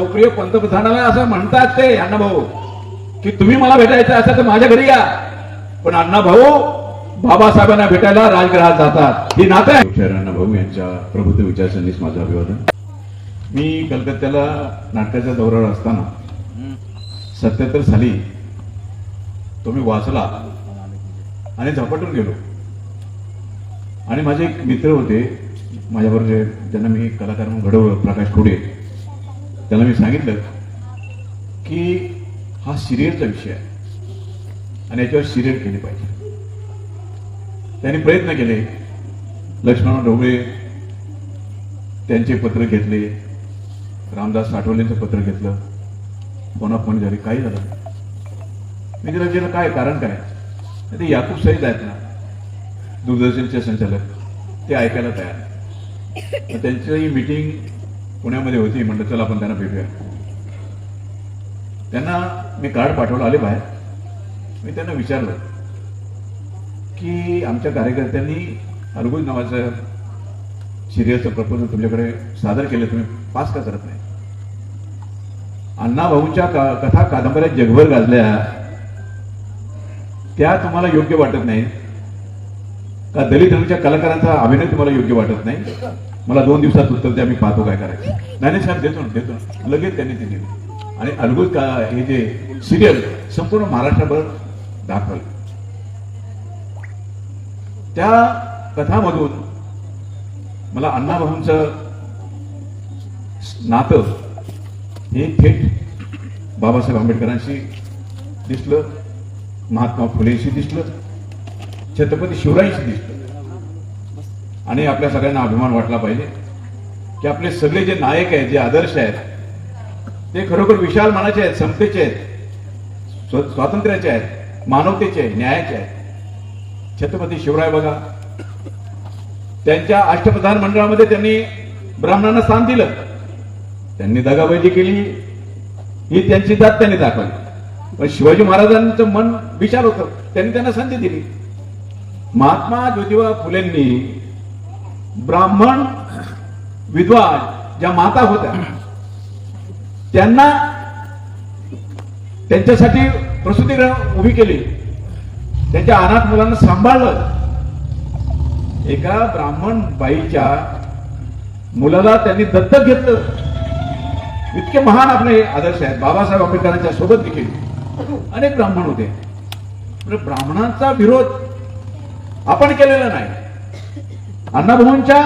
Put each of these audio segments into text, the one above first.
लोकप्रिय पंतप्रधानाला असं म्हणतात ते अण्णा भाऊ की तुम्ही मला भेटायचं असेल तर माझ्या घरी या. पण अण्णा भाऊ बाबासाहेबांना भेटायला राजगृहात जातात. ही नातं आहे. अण्णा भाऊ यांच्या प्रबुद्ध विचारसरणीस माझं अभिवादन. मी कलकत्त्याला नाटकाच्या दौऱ्यावर असताना सत्याहत्तर साली तो मी वाचला आणि झपाटून गेलो. आणि माझे एक मित्र होते माझ्याबरोबर जे ज्यांना मी कलाकार म्हणून घडवलं प्रकाश खोडे. त्याला मी सांगितलं की हा सिरियलचा विषय आहे. आणि याच्यावर सिरियल केली पाहिजे. त्यांनी प्रयत्न केले. लक्ष्मण ढोबळे त्यांचे पत्र घेतले. रामदास साठवलेंचं पत्र घेतलं. फोनाफोन झाली काही झालं नाही. मी तिला विचारलं काय कारण काय? ते याकूब सईद आहेत ना. दूरदर्शनचे संचालक. ते ऐकायला तयार त्यांची मीटिंग पुण्यामध्ये होती म्हणलं चला आपण त्यांना भेटूया. त्यांना मी कार्ड पाठवलं आले बाहेर. मी त्यांना विचारलं की आमच्या कार्यकर्त्यांनी अलगुज नावाचं सिरियसचं प्रपोजल तुमच्याकडे सादर केलं तुम्ही पास का करत नाही? अण्णाभाऊंच्या का- कथा कादंबऱ्या जगभर गाजल्या. त्या तुम्हाला योग्य वाटत नाही. का दलित रंगच्या कलाकारांचा अभिनय तुम्हाला योग्य वाटत नाही? मला दोन दिवसात उत्तर द्या मी पाहतो काय करायचं. नाही नाही साहेब देतो ना देतो ना. लगेच त्यांनी ते दिली आणि अलगूज का हे जे सिरियल संपूर्ण महाराष्ट्राभर दाखवलं. त्या कथामधून मला अण्णाभाऊंचं नातं हे थेट बाबासाहेब आंबेडकरांशी दिसलं महात्मा फुलेशी दिसलं छत्रपती शिवरायांशी दिसलं. आणि आपल्या सगळ्यांना अभिमान वाटला पाहिजे की आपले सगळे जे नायक आहेत जे आदर्श आहेत ते खरोखर विशाल मनाचे आहेत समतेचे आहेत स्वातंत्र्याचे आहेत मानवतेचे आहेत न्यायाचे आहेत. छत्रपती शिवराय बघा. त्यांच्या अष्टप्रधान मंडळामध्ये त्यांनी ब्राह्मणांना स्थान दिलं. त्यांनी दगाबाजी केली. ही त्यांची जात त्यांनी दाखवली. पण शिवाजी महाराजांचं मन विचार होतं. त्यांनी त्यांना संधी दिली. महात्मा ज्योतिबा फुलेंनी ब्राह्मण विद्वान ज्या माता होत्या त्यांना त्यांच्यासाठी प्रसूतीगृह उभी केली. त्यांच्या अनाथ मुलांना सांभाळलं. एका ब्राह्मण बाईच्या मुलाला त्यांनी दत्तक घेतलं. इतके महान आपले आदर्श आहेत. बाबासाहेब आंबेडकरांच्या सोबत देखील अनेक ब्राह्मण होते. ब्राह्मणांचा विरोध आपण केलेला नाही. अण्णाभाऊंच्या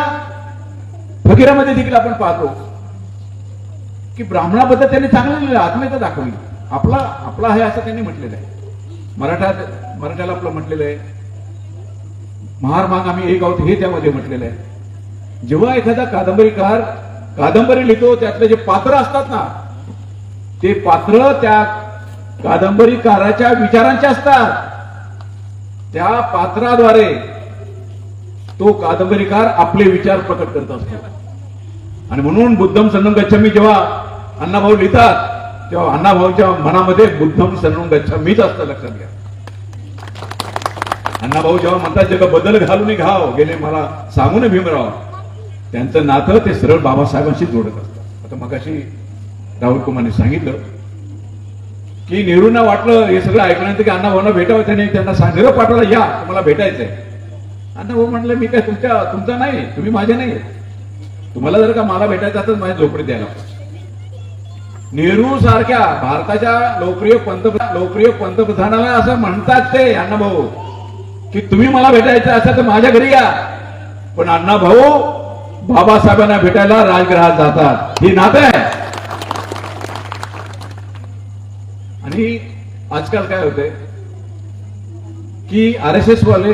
फकीरामध्ये देखील आपण पाहतो की ब्राह्मणाबद्दल त्यांनी चांगलं लिहिलं आत्मीयता दाखवली. आपला आपला आहे असं त्यांनी म्हटलेलं आहे. मराठा मराठ्याला आपलं म्हटलेलं आहे. महार माग आम्ही एक आहोत हे त्यामध्ये म्हटलेलं आहे. जेव्हा एखादा कादंबरीकार कादंबरी लिहितो त्यातले जे पात्र असतात ना ते पात्र त्या कादंबरीकाराच्या विचारांचे असतात. त्या पात्राद्वारे तो कादंबरीकार आपले विचार प्रकट करत असतो. आणि म्हणून बुद्धम सन्नम गच्छामी जेव्हा अण्णाभाऊ लिहितात तेव्हा अण्णाभाऊच्या मनामध्ये बुद्धम सन्नम गच्छामीच असतं लक्षात घ्या. अण्णाभाऊ जेव्हा म्हणतात जग बदल घालून घाव गेले मला सांगून भीमराव. त्यांचं नातं ते सरळ बाबासाहेबांशी जोडत असतं. आता मगाशी राहुल कुमारने सांगितलं की नेहरूंना वाटलं हे सगळं ऐकल्यानंतर की अण्णाभाऊंना भेटावं त्याने त्यांना सांगितलं पाठवलं या तुम्हाला भेटायचंय. अण्णाभाऊ म्हटलं मी काय तुमच्या तुमचा नाही तुम्ही माझे नाही. तुम्हाला जर का मला भेटायचं तर माझ्या झोपडीत द्यायला. नेहरू सारख्या भारताच्या लोकप्रिय पंतप्रधान लोकप्रिय पंतप्रधानाला असं म्हणतात ते अण्णा भाऊ की तुम्ही मला भेटायचं असं तर माझ्या घरी या. पण अण्णा भाऊ बाबासाहेबांना भेटायला राजगृहात जातात. ही नातं आहे. आणि आजकाल काय होतंय की आर एस एस वाले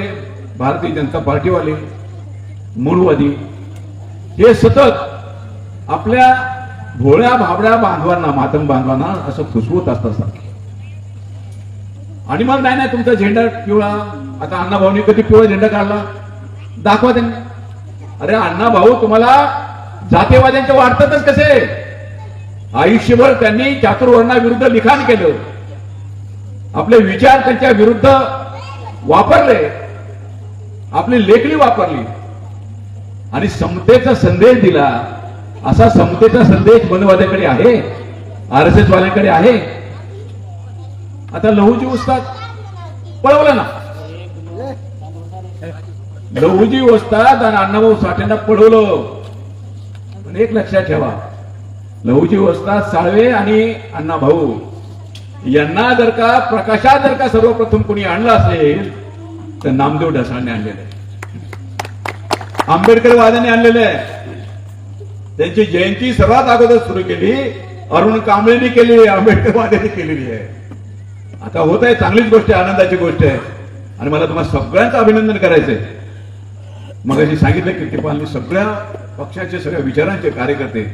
भारतीय जनता पार्टीवाले मूळवादी हे सतत आपल्या भोळ्या भाबड्या बांधवांना मातंग बांधवांना असं फुसवत असतात सारखे. आणि मग नाही नाही तुमचा झेंडा पिवळा आता अण्णा भाऊनी कधी पिवळा झेंडा काढला? दाखवा त्यांनी. अरे अण्णा भाऊ तुम्हाला जातीवाद्यांचे वाटतातच कसे? आयुष्यभर त्यांनी चातुर्वर्णाविरुद्ध लिखाण केलं. आपले विचार त्यांच्या विरुद्ध वापरले. आपली लेखणी वापरली. आणि समतेचा संदेश दिला. असा समतेचा संदेश मनवाद्याकडे आहे. आर एस एस आहे. आता लहूजी उस्ताद पळवलं ना. लहूजी उस्ताद आणि अण्णाभाऊ साठेंना पळवलं. पण एक लक्षात ठेवा. लहूजी उस्ताद साळवे आणि अण्णाभाऊ यांना जर का प्रकाशात जर का सर्वप्रथम कोणी आणलं असेल तर नामदेव ढसाळने आणलेलं आहे आंबेडकर वादाने आणलेलं आहे त्यांची जयंती सर्वात अगोदर सुरू केली अरुण कांबळेने केलेली आहे आंबेडकर वाद्यांनी केलेली आहे. आता होत आहे चांगलीच गोष्ट आहे आनंदाची गोष्ट आहे. आणि मला तुम्हाला सगळ्यांचं अभिनंदन करायचंय. मग सांगितलं कीर्तिपालनी सगळ्या पक्षाचे सगळ्या विचारांचे कार्यकर्ते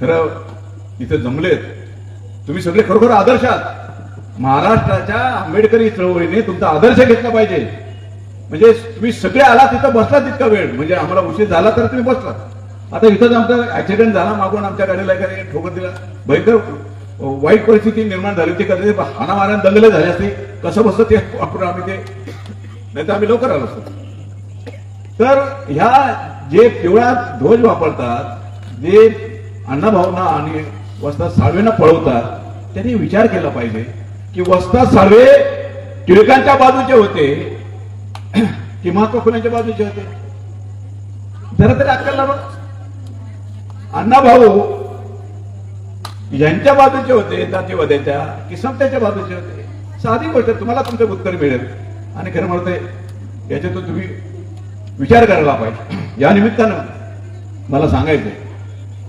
खरं इथं जमलेत. तुम्ही सगळे खरोखर आदर्श आहात. महाराष्ट्राच्या आंबेडकरी चळवळीने तुमचा आदर्श घेतला पाहिजे. म्हणजे तुम्ही सगळे आला तिथं बसला तितका वेळ. म्हणजे आम्हाला उशीर झाला तर तुम्ही बसला आता इथंच आमचा ऍक्सिडेंट झाला मागून आमच्या गाडीला एखाद्या ठोकर दिला. भयंकर वाईट परिस्थिती निर्माण झाली. होती कधी हाणामाऱ्यानं दंगले झाले असते. कसं बसतं ते वापरून आम्ही ते नाही तर आम्ही लवकर आलो असतो. तर ह्या जे पिवळा ध्वज वापरतात जे अण्णाभाऊंना आणि वस्ताद साळवेंना पळवतात त्यांनी विचार केला पाहिजे. की वस्ता साळवे टिळकांच्या बाजूचे होते. की महात्मा फुलेंच्या बाजूचे होते. जरा तरी अक्कल अण्णा भाऊ यांच्या बाजूचे होते जातीवाद्याच्या की समत्याच्या बाजूचे होते. साधी गोष्ट तुम्हाला तुमचं उत्तर मिळेल. आणि खरं म्हणतंय याच्यातून तुम्ही विचार करायला पाहिजे. या निमित्तानं मला सांगायचंय.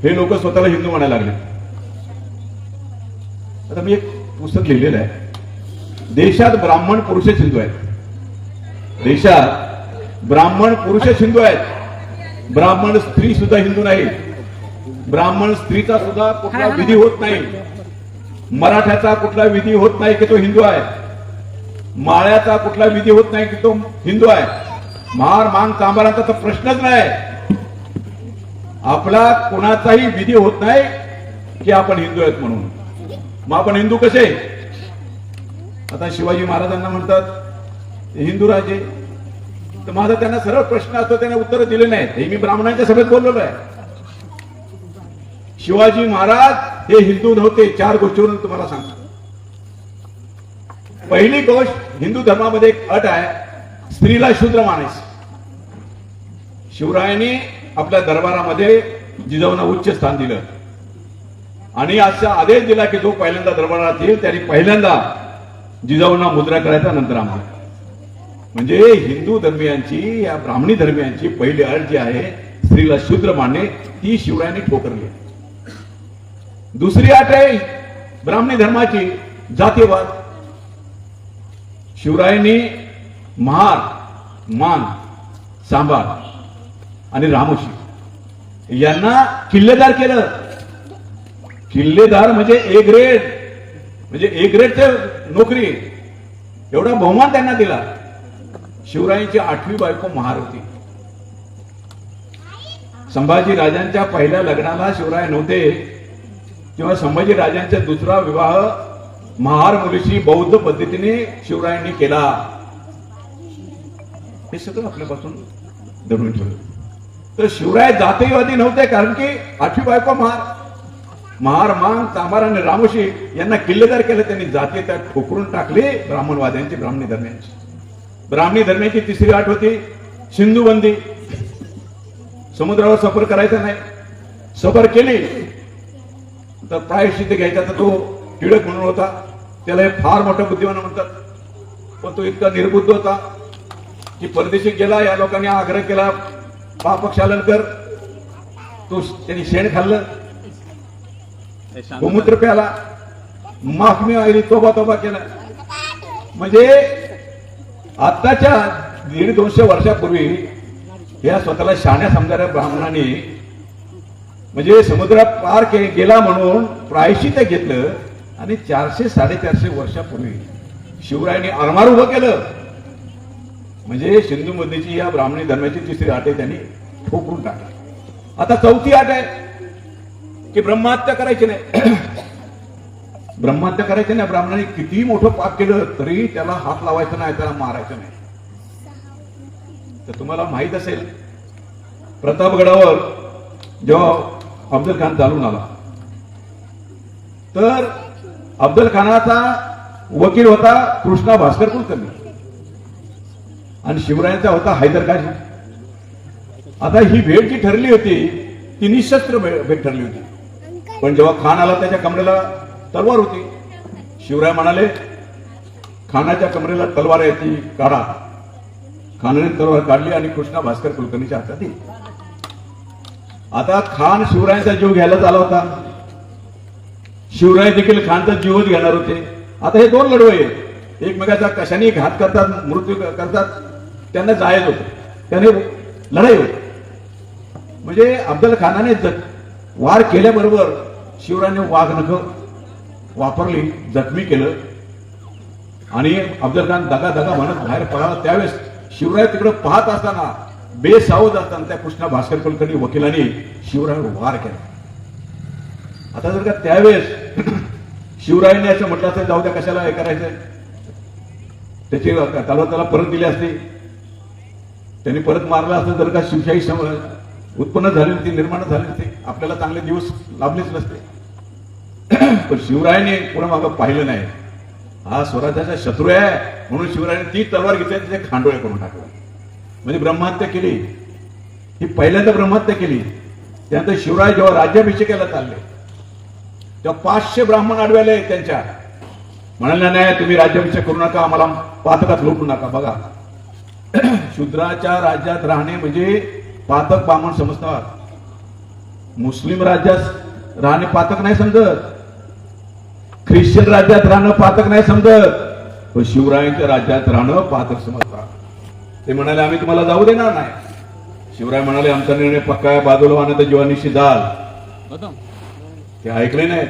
हे लोक स्वतःला हिंदू म्हणायला लागले. आता मी एक पुस्तक लिहिलेलं आहे. देशात ब्राह्मण पुरुष हिंदू आहेत. देशात ब्राह्मण पुरुष हिंदू आहेत. ब्राह्मण स्त्री सुद्धा हिंदू नाही. ब्राह्मण स्त्रीचा सुद्धा कुठला विधी होत नाही. मराठ्याचा कुठला विधी होत नाही की तो हिंदू आहे. माळ्याचा कुठला विधी होत नाही की तो हिंदू आहे. मार मांग कांबारांचा तर प्रश्नच नाही. आपला कोणाचाही विधी होत नाही की आपण हिंदू आहेत म्हणून. मग आपण हिंदू कसे? आता शिवाजी महाराजांना म्हणतात हिंदू राजे. तर माझा त्यांना सरळ प्रश्न असतो त्यांना उत्तर दिले नाहीत. हे मी ब्राह्मणांच्या सभेत बोललेलो आहे. शिवाजी महाराज हे हिंदू नव्हते. चार गोष्टीवरून तुम्हाला सांगतो. पहिली गोष्ट हिंदू धर्मामध्ये एक अट आहे स्त्रीला शूद्र मानायचं. शिवरायांनी आपल्या दरबारामध्ये जिजाऊंना उच्च स्थान दिलं. आणि असा आदेश दिला की जो पहिल्यांदा दरबारात येईल त्यांनी पहिल्यांदा जिजाऊंना मुद्रा करायचा नंतर आम्हाला. म्हणजे हिंदू धर्मियांची या ब्राह्मणी धर्मियांची पहिली अट जी आहे स्त्रीला शूद्र मानणे ती शिवरायांनी ठोकरली. दुसरी अट आहे ब्राह्मणी धर्माची जातीवाद. शिवरायांनी महार मान सांभाळ आणि रामोशी यांना किल्लेदार केलं. किल्लेदार म्हणजे ए ग्रेड म्हणजे ए ग्रेडच्या नोकरी. एवढा बहुमान त्यांना दिला. शिवरायांची आठवी बायको महार होती. संभाजी राजांच्या पहिल्या लग्नाला शिवराय नव्हते. तेव्हा संभाजी राजांचा दुसरा विवाह महार मुलीशी बौद्ध पद्धतीने शिवरायांनी केला. हे सगळं आपल्यापासून धरून ठेवलं. तर शिवराय जातीयवादी नव्हते कारण की आठवी बायको महार. महार मान तांबार आणि रामोशी यांना किल्लेदार केलं त्यांनी जाती त्यात ठोकरून टाकले ब्राह्मणवाद्यांची ब्राह्मणी धर्मियांची. ब्राह्मणी धर्माची तिसरी आठ होती सिंधू बंदी समुद्रावर सफर करायचा नाही. सफर केली. तर प्रायश्चित घ्यायचा तर तो टिळक म्हणून होता. त्याला हे फार मोठा बुद्धिमान म्हणतात. पण तो इतका निर्बुद्ध होता की परदेशी गेला या लोकांनी आग्रह केला पापक्षालन कर तो त्यांनी शेण खाल्लं. गोमूत्र प्याला माफमी आली तोबा तोबा केला. म्हणजे आताच्या दीड दोनशे वर्षापूर्वी या स्वतःला शाण्या समजणाऱ्या ब्राह्मणांनी म्हणजे समुद्रात पार के गेला म्हणून प्रायश्चित घेतलं आणि चारशे साडेचारशे वर्षापूर्वी शिवरायांनी आरमार उभं केलं. म्हणजे सिंधू मध्येची या ब्राह्मणी धर्माची तिसरी आट आहे त्यांनी ठोकून टाकली. आता चौथी आट आहे. की ब्रह्महत्या करायची नाही. ब्रह्महत्या करायची नाही. ब्राह्मणाने कितीही मोठं पाप केलं तरी त्याला हात लावायचा नाही त्याला मारायचं नाही. तर तुम्हाला माहीत असेल प्रतापगडावर जेव्हा अफजल खान चालून आला तर अफजल खानाचा वकील होता कृष्णा भास्कर कुलकर्णी. आणि शिवरायांचा होता हैदर खान आता ही भेट जी ठरली होती ती निशस्त्र भेट ठरली होती. पण जेव्हा खान आला त्याच्या कमरेला तलवार होती. शिवराय म्हणाले खानाच्या कमरेला तलवार आहे ती काढा. खानाने तलवार काढली आणि कृष्णा भास्कर कुलकर्णीच्या हातात दिली. आता खान शिवरायांचा जीव घ्यायला आला होता. शिवराय देखील खानचा जीवच घेणार होते. आता हे दोन लढवय आहेत. एकमेकाचा कशाने घात करतात मृत्यू करतात. त्यांना जायच होतं. त्याने लढाई होती. म्हणजे अफजल खानाने वार केल्याबरोबर शिवरायने वाघ नख वापरली जखमी केलं. आणि अफजल खान दगा दगा म्हणत बाहेर पळाला. त्यावेळेस शिवराय तिकडे पाहत असताना बेसावध असताना त्या कृष्णा भास्कर कुलकर्णी वकिलांनी शिवरायावर वार केला. आता जर का त्यावेळेस शिवरायाने असं म्हटलं असतं जाऊ द्या कशाला हे करायचंय? त्याची त्याला त्याला परत दिली असती. त्यांनी परत मारलं असतं जर का शिवशाही समोर उत्पन्न झाली नसती निर्माण झाली नसते आपल्याला चांगले दिवस लाभलेच नसते. पण शिवरायाने पुढे मागं पाहिलं नाही. हा स्वराज्याचा शत्रू आहे म्हणून शिवरायाने ती तलवार घेतली आणि खांडोळे करून टाकलं. म्हणजे ब्रह्महत्या केली. ही पहिल्यांदा ब्रह्महत्या केली. त्यानंतर शिवराय जेव्हा राज्याभिषेकाला चालले तेव्हा पाचशे ब्राह्मण आडवेले त्यांच्या. म्हणाल्या नाही तुम्ही राज्याभिषेक करू नका आम्हाला पातकात लुटू नका बघा. शूद्राच्या राज्यात राहणे म्हणजे पातक ब्राह्मण समजतात. मुस्लिम राज्यात राहणे पातक नाही समजत. ख्रिश्चन राज्यात राहणं पातक नाही समजत. पण शिवरायांच्या राज्यात राहणं पातक समजतात. ते म्हणाले आम्ही तुम्हाला जाऊ देणार नाही. शिवराय म्हणाले आमचा निर्णय पक्का आहे बाजूला वाहनं जीवानिशी जाल ते ऐकले नाही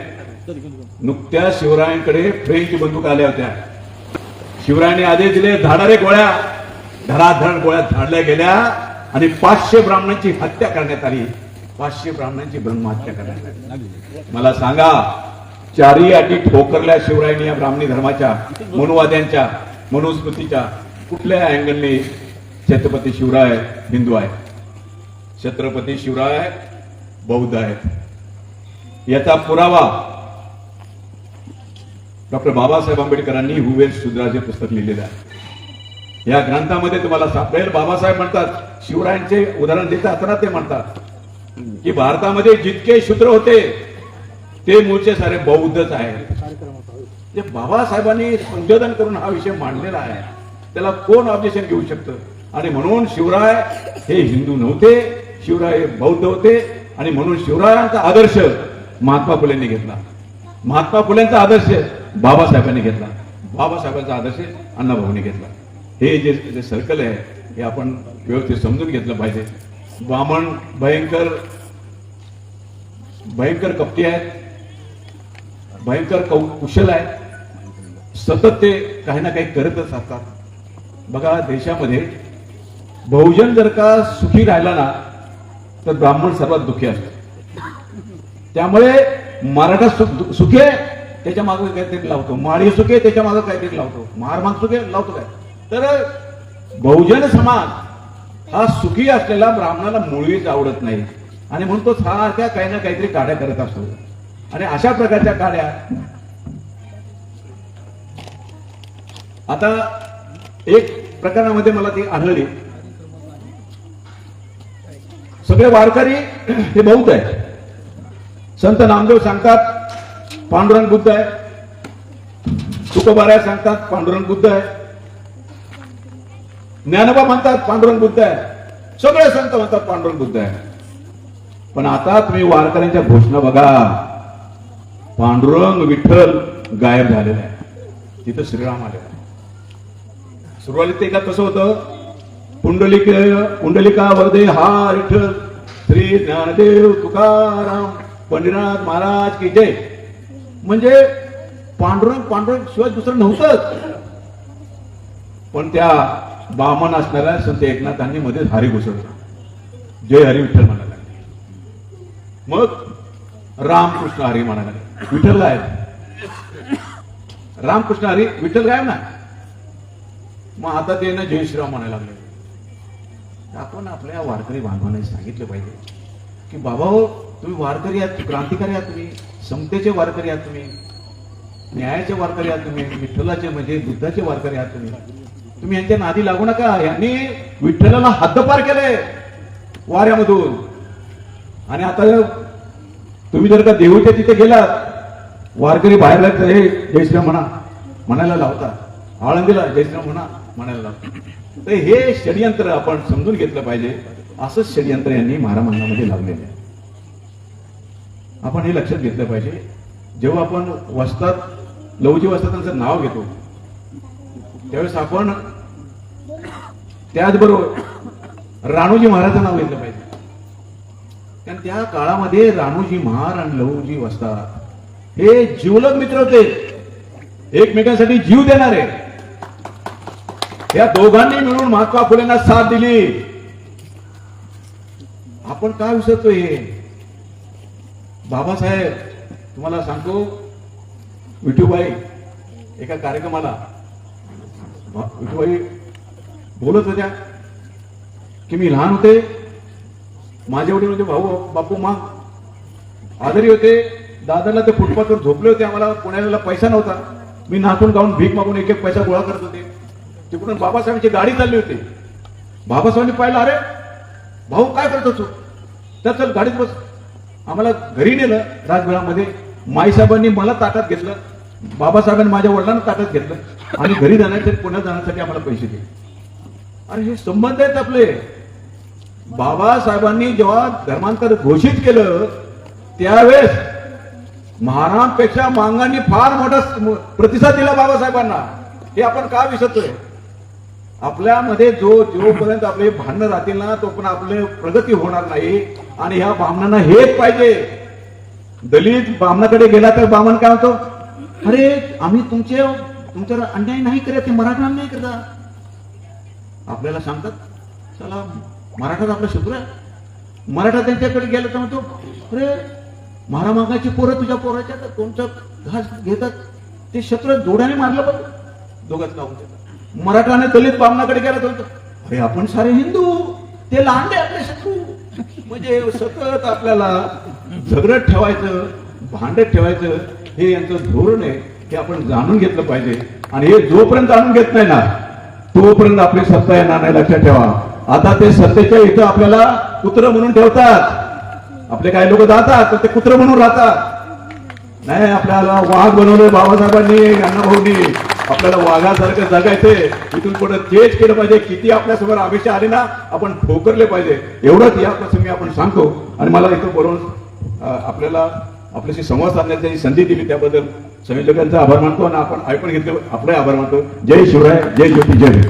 नुकत्या शिवरायांकडे फ्रेंच बंदूक आल्या होत्या. शिवरायांनी आदेश दिले धाडारे गोळ्या. धडाधड गोळ्या झाडल्या गेल्या आणि पाचशे ब्राह्मणांची हत्या करण्यात आली. पाचशे ब्राह्मणांची ब्रह्महत्या करायला. मला सांगा चारही अटी ठोकरल्या शिवरायनी या ब्राह्मणी धर्माच्या मनुवाद्यांच्या मनुस्मृतीच्या कुठल्या अँगलने छत्रपती शिवराय हिंदू आहे छत्रपती शिवराय बौद्ध आहेत. याचा पुरावा डॉक्टर बाबासाहेब आंबेडकरांनी हुवेल शुद्राचे पुस्तक लिहिलेलं आहे. या ग्रंथामध्ये तुम्हाला सापडेल बाबासाहेब म्हणतात शिवरायांचे उदाहरण देतात असताना ते म्हणतात. की भारतामध्ये जितके शूद्र होते ते मूळचे सारे बौद्धच आहेत. जे बाबासाहेबांनी संशोधन करून हा विषय मांडलेला आहे. त्याला कोण ऑब्जेक्शन घेऊ शकतं? आणि म्हणून शिवराय हे हिंदू नव्हते शिवराय हे बौद्ध होते आणि म्हणून शिवरायांचा आदर्श महात्मा फुलेंनी घेतला. महात्मा फुलेंचा आदर्श बाबासाहेबांनी घेतला. बाबासाहेबांचा आदर्श अण्णाभाऊंनी घेतला. हे जे जे सर्कल आहे हे आपण व्यवस्थित समजून घेतलं पाहिजे. ब्राह्मण भयंकर भयंकर कपटी आहेत भयंकर कौ- कुशल आहेत. सतत ते काही ना काही करतच असतात बघा देशामध्ये बहुजन जर का सुखी राहिला ना तर ब्राह्मण सर्वात दुःखी असतो. त्यामुळे मराठा सुखी आहे त्याच्यामागे काहीतरी लावतो. माळी सुखी आहे त्याच्यामागे काहीतरी लावतो. महारमाग सुखी लावतो काय? तर बहुजन समाज हा सुखी असलेला ब्राह्मणाला मुळीच आवडत नाही. आणि म्हणून तो सारख्या काही ना काहीतरी काड्या करत असतो. आणि अशा प्रकारच्या काड्या आता एक प्रकरणामध्ये मला ती आढळली. सगळे वारकरी हे बहुत आहेत. संत नामदेव सांगतात पांडुरंग बुद्ध आहे. तुकोबाराय सांगतात पांडुरंग बुद्ध आहे. ज्ञानोबा म्हणतात पांडुरंग बुद्ध आहे. सगळे संत म्हणतात पांडुरंग बुद्ध आहे. पण आता तुम्ही वारकऱ्यांच्या घोषणा बघा. पांडुरंग विठ्ठल गायब झालेला आहे. तिथं श्रीराम आलेला आहे. ते का कसं होतं. पुंडलिक पुंडलिका वरदे हा विठ्ठल. श्री ज्ञानदेव तुकाराम पंढरीनाथ महाराज की जय. म्हणजे पांडुरंग पांडुरंग शिवाय दुसरं नव्हतंच. पण त्या बामन असणाऱ्या संत एकनाथांनी मध्ये हरी घुसळला जय हरी विठ्ठल म्हणायला लागले. मग रामकृष्ण हरी म्हणायला लागले. विठ्ठल गायब. रामकृष्ण हरी विठ्ठल गायब ना मग आता ते ना जय श्रीराम म्हणायला लागले. आपण आपल्या वारकरी बांधवांनी सांगितलं पाहिजे की बाबा हो तुम्ही वारकरी आहात क्रांतिकारी आहात तुम्ही समतेचे वारकरी आहात तुम्ही न्यायाचे वारकरी आहात तुम्ही विठ्ठलाचे म्हणजे बुद्धाचे वारकरी आहात तुम्ही. तुम्ही यांच्या नादी लागू नका. यांनी विठ्ठलाला हद्दपार केले वाऱ्यामधून. आणि आता तुम्ही जर का देऊच्या तिथे गेलात वारकरी बाहेरला हे जयश्रीराम म्हणा म्हणायला लावता आळंदीला जयश्रीराम म्हणा म्हणायला लावता तर हे षडयंत्र आपण समजून घेतलं पाहिजे. असंच षडयंत्र यांनी महारामांनामध्ये लावलेलं आहे. आपण हे लक्षात घेतलं पाहिजे. जेव्हा आपण वस्तात लवजी वस्तातांचं नाव घेतो त्यावेळेस आपण त्याचबरोबर राणूजी महाराजांना नाव घेतलं पाहिजे. कारण त्या काळामध्ये राणूजी महार आणि लहूजी वसतात. हे जीवलग मित्र होते. एकमेकांसाठी जीव देणारे. या दोघांनी मिळून महात्मा फुलेंना साथ दिली. आपण काय विसरतोय? हे बाबासाहेब तुम्हाला सांगतो विठूबाई एका कार्यक्रमाला विठूबाई बोलत होत्या की मी लहान होते माझे वडील म्हणजे भाऊ बापू मा. आजारी होते दादाला ते फुटपाथवर झोपले होते आम्हाला पुण्याला पैसा नव्हता. मी नाचून गाऊन भीक मागून एक एक पैसा गोळा करत होते. तिकडून बाबासाहेबांची गाडी चालली होती. बाबासाहेबांनी पाहिलं अरे भाऊ काय करत होतो तर चल गाडीत बस. आम्हाला घरी नेलं राजगृहामध्ये माईसाहेबांनी मला ताटात घेतलं. बाबासाहेबांनी माझ्या वडिलांना ताटात घेतलं. आणि घरी जाण्यासाठी पुण्यात जाण्यासाठी आम्हाला पैसे दे. अरे हे संबंध आहेत आपले. बाबासाहेबांनी जेव्हा धर्मांतर घोषित केलं त्यावेळेस महाराणांपेक्षा मांगांनी फार मोठा प्रतिसाद दिला बाबासाहेबांना. हे आपण का विसरतोय? आपल्यामध्ये जो जोपर्यंत आपले भांडणं राहतील ना तोपर्यंत आपले प्रगती होणार नाही. आणि ह्या बामणांना हेच पाहिजे. दलित बामणाकडे गेला तर बामण काय म्हणतो अरे आम्ही तुमचे तुमच्यावर अन्याय नाही करत ते मराठा अन्याय करतात आपल्याला सांगतात चला मराठाच आपला शत्रू आहे. मराठा त्यांच्याकडे गेला तर म्हणतो अरे महारामागाची पोरं तुझ्या पोराच्या तर कोणचा घास घेतात? ते शत्रू जोड्याने मारलं पण. दोघात लावून देतात. मराठाने दलित बामणाकडे गेला तर म्हणतो, अरे आपण सारे हिंदू ते लांडे आपले शत्रू. म्हणजे सतत आपल्याला झगडत ठेवायचं भांडत ठेवायचं हे यांचं धोरण आहे. हे आपण जाणून घेतलं पाहिजे. आणि हे जोपर्यंत जाणून घेत नाही ना तोपर्यंत आपली सत्ता येणार नाही. लक्षात ठेवा. आता ते सत्तेच्या इथं आपल्याला कुत्र म्हणून ठेवतात. आपले काही लोक जातात तर ते कुत्र म्हणून राहतात. नाही आपल्याला वाघ बनवले बाबासाहेबांनी अण्णाभाऊंनी आपल्याला वाघासारखं जगायचंय. इथून पुढे तेच केलं पाहिजे. किती आपल्यासमोर आमिष आले ना आपण ठोकरले पाहिजे. एवढंच या प्रसंगी आपण सांगतो. आणि मला इथं बोलून आपल्याला आपल्याशी संवाद साधण्याची संधी दिली त्याबद्दल. संयोजकांचा आभार मानतो आणि आपण ऐकून घेतले आपले आभार मानतो. जय शिवराय जय ज्योती जय